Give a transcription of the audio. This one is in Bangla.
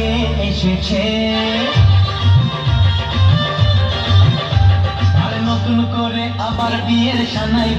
নাচে এসেছে। আর নতুন করে আবার বিয়ের সানাই